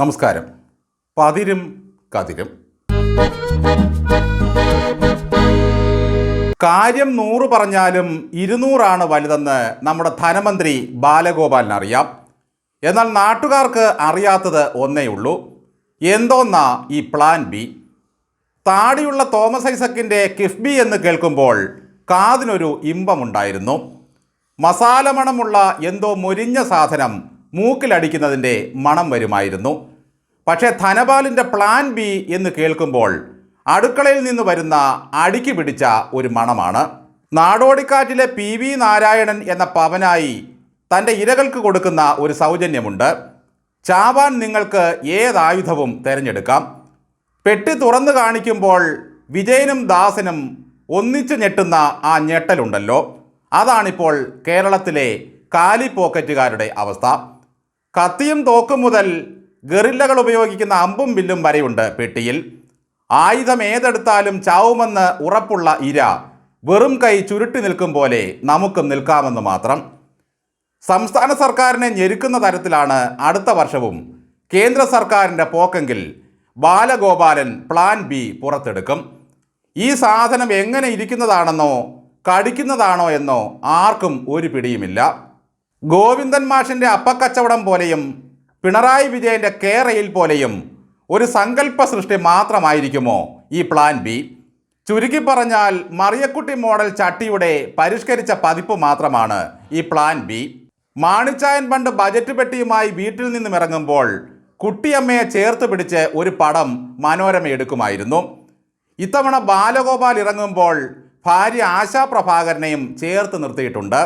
നമസ്കാരം. പതിരും കതിരും. കാര്യം നൂറ് പറഞ്ഞാലും ഇരുന്നൂറാണ് വലുതെന്ന് നമ്മുടെ ധനമന്ത്രി ബാലഗോപാലിന് അറിയാം. എന്നാൽ നാട്ടുകാർക്ക് അറിയാത്തത് ഒന്നേ ഉള്ളൂ. എന്തോന്നാ ഈ പ്ലാൻ ബി താടിയുള്ള തോമസ് ഐസക്കിന്റെ കിഫ്ബി എന്ന് കേൾക്കുമ്പോൾ കാതിനൊരു ഇമ്പമുണ്ടായിരുന്നു. മസാലമണമുള്ള എന്തോ മൊരിഞ്ഞ സാധനം മൂക്കിലടിക്കുന്നതിന്റെ മണം വരുമായിരുന്നു. പക്ഷേ ധനപാലിന്റെ പ്ലാൻ ബി എന്ന് കേൾക്കുമ്പോൾ അടുക്കളയിൽ നിന്ന് വരുന്ന അടുക്കി പിടിച്ച ഒരു മണമാണ്. നാടോടിക്കാറ്റിലെ പി വി നാരായണൻ എന്ന പവനായി തന്റെ ഇരകൾക്ക് കൊടുക്കുന്ന ഒരു സൗജന്യമുണ്ട്. ചാവാൻ നിങ്ങൾക്ക് ഏതായുധവും തിരഞ്ഞെടുക്കാം. പെട്ടി തുറന്നു കാണിക്കുമ്പോൾ വിജയനും ദാസനും ഒന്നിച്ചു ഞെട്ടുന്ന ആ ഞെട്ടലുണ്ടല്ലോ. അതാണിപ്പോൾ കേരളത്തിലെ കാലി പോക്കറ്റുകാരുടെ അവസ്ഥ. കത്തിയും തോക്കും മുതൽ ഗറില്ലകൾ ഉപയോഗിക്കുന്ന അമ്പും വില്ലും വരെയുണ്ട് പെട്ടിയിൽ. ആയുധം ഏതെടുത്താലും ചാവുമെന്ന് ഉറപ്പുള്ള ഇര വെറും കൈ ചുരുട്ടി നിൽക്കും പോലെ നമുക്കും നിൽക്കാമെന്ന് മാത്രം. സംസ്ഥാന സർക്കാരിനെ ഞെരുക്കുന്ന തരത്തിലാണ് അടുത്ത വർഷവും കേന്ദ്ര സർക്കാരിന്റെ പോക്കെങ്കിൽ ബാലഗോപാലൻ പ്ലാൻ ബി പുറത്തെടുക്കും. ഈ സാധനം എങ്ങനെ ഇരിക്കുന്നതാണെന്നോ കടിക്കുന്നതാണോ എന്നോ ആർക്കും ഒരു പിടിയുമില്ല. ഗോവിന്ദൻ മാഷിന്റെ അപ്പക്കച്ചവടം പോലെയും പിണറായി വിജയന്റെ കേരയിൽ പോലെയും ഒരു സങ്കല്പ സൃഷ്ടി മാത്രമായിരിക്കുമോ? ഈ പ്ലാൻ ബി ചുരുക്കി പറഞ്ഞാൽ മറിയക്കുട്ടി മോഡൽ ചട്ടിയുടെ പരിഷ്കരിച്ച പതിപ്പ് മാത്രമാണ് ഈ പ്ലാൻ ബി മാണിച്ചായൻ പണ്ട് ബജറ്റ് പെട്ടിയുമായി വീട്ടിൽ നിന്നും ഇറങ്ങുമ്പോൾ കുട്ടിയമ്മയെ ചേർത്ത് പിടിച്ച് ഒരു പടം മനോരമ എടുക്കുമായിരുന്നു. ഇത്തവണ ബാലഗോപാൽ ഇറങ്ങുമ്പോൾ ഭാര്യ ആശാ പ്രഭാകരനെയും ചേർത്ത് നിർത്തിയിട്ടുണ്ട്.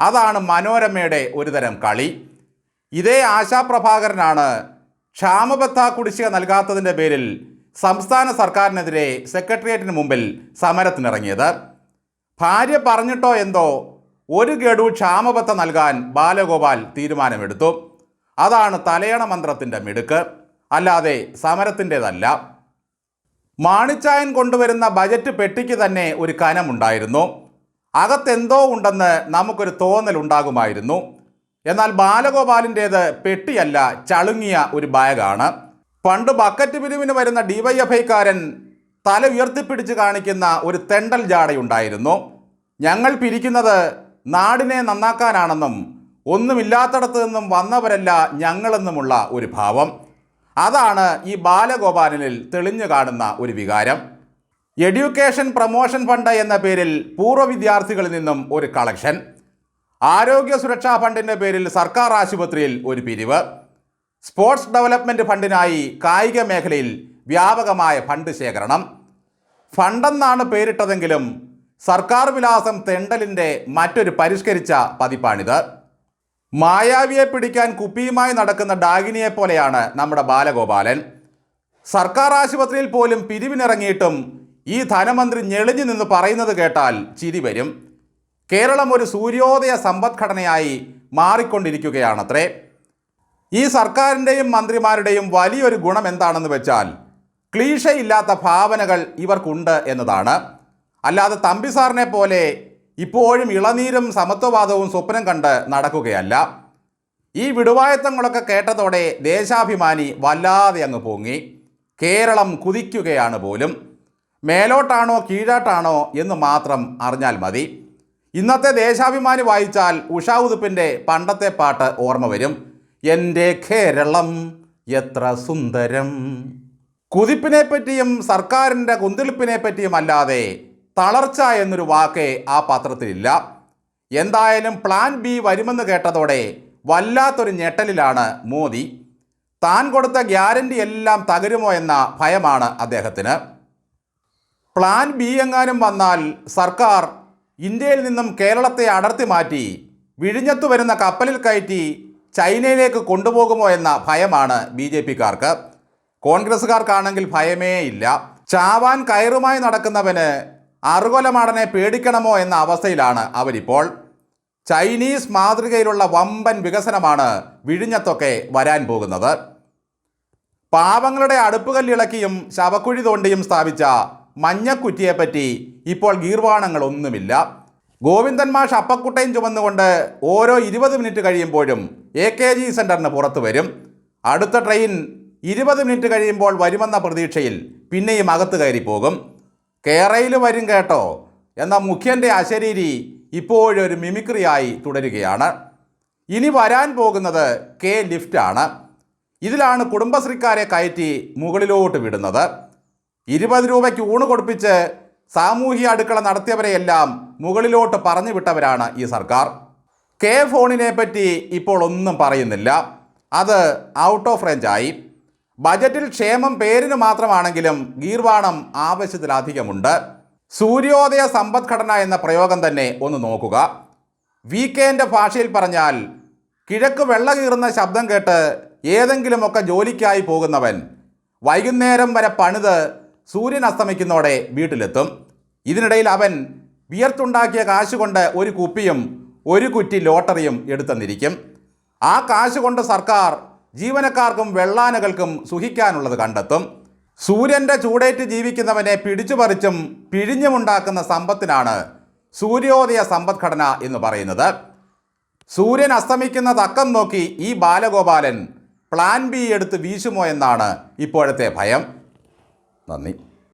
അതാണ് മനോരമയുടെ ഒരുതരം കളി. ഇതേ ആശാപ്രഭാകരനാണ് ക്ഷാമബത്ത കുടിശ്ശിക നൽകാത്തതിന്റെ പേരിൽ സംസ്ഥാന സർക്കാരിനെതിരെ സെക്രട്ടേറിയറ്റിന് മുമ്പിൽ സമരത്തിനിറങ്ങിയത്. ഭാര്യ പറഞ്ഞിട്ടോ എന്തോ ഒരു ഗഡു ക്ഷാമബത്ത നൽകാൻ ബാലഗോപാൽ തീരുമാനമെടുത്തു. അതാണ് തലയണ മന്ത്രത്തിന്റെ മിടുക്ക്. അല്ലാതെ സമരത്തിന്റെതല്ല. മാണിച്ചായൻ കൊണ്ടുവരുന്ന ബജറ്റ് പെട്ടിക്ക് തന്നെ ഒരു കനമുണ്ടായിരുന്നു. അകത്തെന്തോ ഉണ്ടെന്ന് നമുക്കൊരു തോന്നലുണ്ടാകുമായിരുന്നു. എന്നാൽ ബാലഗോപാലിന്റേത് പെട്ടിയല്ല ചളുങ്ങിയ ഒരു ബാഗാണ്. പണ്ട് ബക്കറ്റ് പിരിവിന് വരുന്ന ഡിവൈഎഫ്ഐക്കാരൻ തല ഉയർത്തിപ്പിടിച്ച് കാണിക്കുന്ന ഒരു തെണ്ടൽ ജാടയുണ്ടായിരുന്നു. ഞങ്ങൾ പിരിക്കുന്നത് നാടിനെ നന്നാക്കാനാണെന്നും ഒന്നുമില്ലാത്തടത്ത് നിന്നും വന്നവരല്ല ഞങ്ങളെന്നുമുള്ള ഒരു ഭാവം. അതാണ് ഈ ബാലഗോപാലനിൽ തെളിഞ്ഞു കാണുന്ന ഒരു വികാരം. എഡ്യൂക്കേഷൻ പ്രൊമോഷൻ ഫണ്ട് എന്ന പേരിൽ പൂർവ വിദ്യാർത്ഥികളിൽ നിന്നും ഒരു കളക്ഷൻ ആരോഗ്യ സുരക്ഷാ ഫണ്ടിന്റെ പേരിൽ സർക്കാർ ആശുപത്രിയിൽ ഒരു പിരിവ് സ്പോർട്സ് ഡെവലപ്മെന്റ് ഫണ്ടിനായി കായിക മേഖലയിൽ വ്യാപകമായ ഫണ്ട് ശേഖരണം. ഫണ്ടെന്നാണ് പേരിട്ടതെങ്കിലും സർക്കാർ വിലാസം തെണ്ടലിന്റെ മറ്റൊരു പരിഷ്കരിച്ച പതിപ്പാണിത്. മായാവിയെ പിടിക്കാൻ കുപ്പിയുമായി നടക്കുന്ന ഡാഗിനിയെ പോലെയാണ് നമ്മുടെ ബാലഗോപാലൻ. സർക്കാർ ആശുപത്രിയിൽ പോലും പിരിവിനിറങ്ങിയിട്ടും ഈ ധനമന്ത്രി ഞെളിഞ്ഞു നിന്ന് പറയുന്നത് കേട്ടാൽ ചിരി വരും. കേരളം ഒരു സൂര്യോദയ സമ്പദ്ഘടനയായി മാറിക്കൊണ്ടിരിക്കുകയാണത്രേ. ഈ സർക്കാരിന്റെയും മന്ത്രിമാരുടെയും വലിയൊരു ഗുണം എന്താണെന്ന് വെച്ചാൽ ക്ലീഷയില്ലാത്ത ഭാവനകൾ ഇവർക്കുണ്ട് എന്നതാണ്. അല്ലാതെ തമ്പി സാറിനെ പോലെ ഇപ്പോഴും ഇളനീരും സമത്വവാദവും സ്വപ്നം കണ്ട് നടക്കുകയല്ല. ഈ വിടുവായത്തങ്ങളൊക്കെ കേട്ടതോടെ ദേശാഭിമാനി വല്ലാതെ അങ്ങ് പൊങ്ങി. കേരളം കുതിക്കുകയാണ് പോലും. മേലോട്ടാണോ കീഴോട്ടാണോ എന്ന് മാത്രം അറിഞ്ഞാൽ മതി. ഇന്നത്തെ ദേശാഭിമാനി വായിച്ചാൽ ഉഷാ ഉതുപ്പിന്റെ പണ്ടത്തെ പാട്ട് ഓർമ്മ വരും. എന്റെ കേരളം എത്ര സുന്ദരം. കുതിപ്പിനെ പറ്റിയും സർക്കാരിന്റെ കുന്തിളിപ്പിനെ പറ്റിയും അല്ലാതെ തളർച്ച എന്നൊരു വാക്ക് ആ പത്രത്തിലില്ല. എന്തായാലും പ്ലാൻ ബി വരുമെന്ന് കേട്ടതോടെ വല്ലാത്തൊരു ഞെട്ടലിലാണ് മോദി. താൻ കൊടുത്ത ഗ്യാരണ്ടി എല്ലാം തകരുമോ എന്ന ഭയമാണ് അദ്ദേഹത്തിന്. പ്ലാൻ ബി എങ്ങാനും വന്നാൽ സർക്കാർ ഇന്ത്യയിൽ നിന്നും കേരളത്തെ അടർത്തി മാറ്റി വിഴിഞ്ഞത്തു വരുന്ന കപ്പലിൽ കയറ്റി ചൈനയിലേക്ക് കൊണ്ടുപോകുമോ എന്ന ഭയമാണ് ബി ജെ പിക്കാർക്ക്. കോൺഗ്രസ്സുകാർക്കാണെങ്കിൽ ഭയമേ ഇല്ല. ചാവാൻ കയറുമായി നടക്കുന്നവന് അറുകൊലമാടനെ പേടിക്കണമോ എന്ന അവസ്ഥയിലാണ് അവരിപ്പോൾ. ചൈനീസ് മാതൃകയിലുള്ള വമ്പൻ വികസനമാണ് വിഴിഞ്ഞത്തൊക്കെ വരാൻ പോകുന്നത്. പാവങ്ങളുടെ അടുപ്പുകല്ലിളക്കിയും ശവക്കുഴി തോണ്ടിയും സ്ഥാപിച്ച മഞ്ഞക്കുറ്റിയെപ്പറ്റി ഇപ്പോൾ ഗീർവാണങ്ങളൊന്നുമില്ല. ഗോവിന്ദൻ മാഷ് അപ്പക്കുട്ടയും ചുമന്നുകൊണ്ട് ഓരോ ഇരുപത് മിനിറ്റ് കഴിയുമ്പോഴും എ കെ ജി സെന്ററിന് പുറത്തു വരും. അടുത്ത ട്രെയിൻ ഇരുപത് മിനിറ്റ് കഴിയുമ്പോൾ വരുമെന്ന പ്രതീക്ഷയിൽ പിന്നെയും അകത്ത് കയറിപ്പോകും പോകും. കേരയിൽ വരും കേട്ടോ. എന്ന മുഖ്യന്റെ അശരീരി ഇപ്പോഴൊരു മിമിക്രിയായി തുടരുകയാണ്. ഇനി വരാൻ പോകുന്നത് കെ ലിഫ്റ്റാണ്. ഇതിലാണ് കുടുംബശ്രീക്കാരെ കയറ്റി മുകളിലോട്ട് വിടുന്നത്. ഇരുപത് രൂപയ്ക്ക് ഊണ് കൊടുപ്പിച്ച് സാമൂഹ്യ അടുക്കള നടത്തിയവരെയെല്ലാം മുകളിലോട്ട് പറഞ്ഞു വിട്ടവരാണ് ഈ സർക്കാർ. കെ ഫോണിനെ പറ്റി ഇപ്പോൾ ഒന്നും പറയുന്നില്ല. അത് ഔട്ട് ഓഫ് റേഞ്ചായി ബജറ്റിൽ ക്ഷേമം പേരിന് മാത്രമാണെങ്കിലും ഗീർവാണം ആവശ്യത്തിലധികമുണ്ട്. സൂര്യോദയ സമ്പദ്ഘടന എന്ന പ്രയോഗം തന്നെ ഒന്ന് നോക്കുക. വി കെന്റെ ഭാഷയിൽ പറഞ്ഞാൽ കിഴക്ക് വെള്ള കീറുന്ന ശബ്ദം കേട്ട് ഏതെങ്കിലുമൊക്കെ ജോലിക്കായി പോകുന്നവൻ വൈകുന്നേരം വരെ പണിത് സൂര്യൻ അസ്തമിക്കുന്നതോടെ വീട്ടിലെത്തും. ഇതിനിടയിൽ അവൻ വിയർത്തുണ്ടാക്കിയ കാശ് കൊണ്ട് ഒരു കുപ്പിയും ഒരു കുറ്റി ലോട്ടറിയും എടുത്തെന്നിരിക്കും ആ കാശ് കൊണ്ട് സർക്കാർ ജീവനക്കാർക്കും വെള്ളാനകൾക്കും സുഖിക്കാനുള്ളത് കണ്ടെത്തും. സൂര്യന്റെ ചൂടേറ്റ് ജീവിക്കുന്നവനെ പിടിച്ചുപറിച്ചും പിഴിഞ്ഞുമുണ്ടാക്കുന്ന സമ്പത്തിനാണ് സൂര്യോദയ സമ്പദ്ഘടന എന്ന് പറയുന്നത്. സൂര്യൻ അസ്തമിക്കുന്ന തക്കം നോക്കി ഈ ബാലഗോപാലൻ പ്ലാൻ ബി എടുത്ത് വീശുമോ എന്നാണ് ഇപ്പോഴത്തെ ഭയം. നന്ദി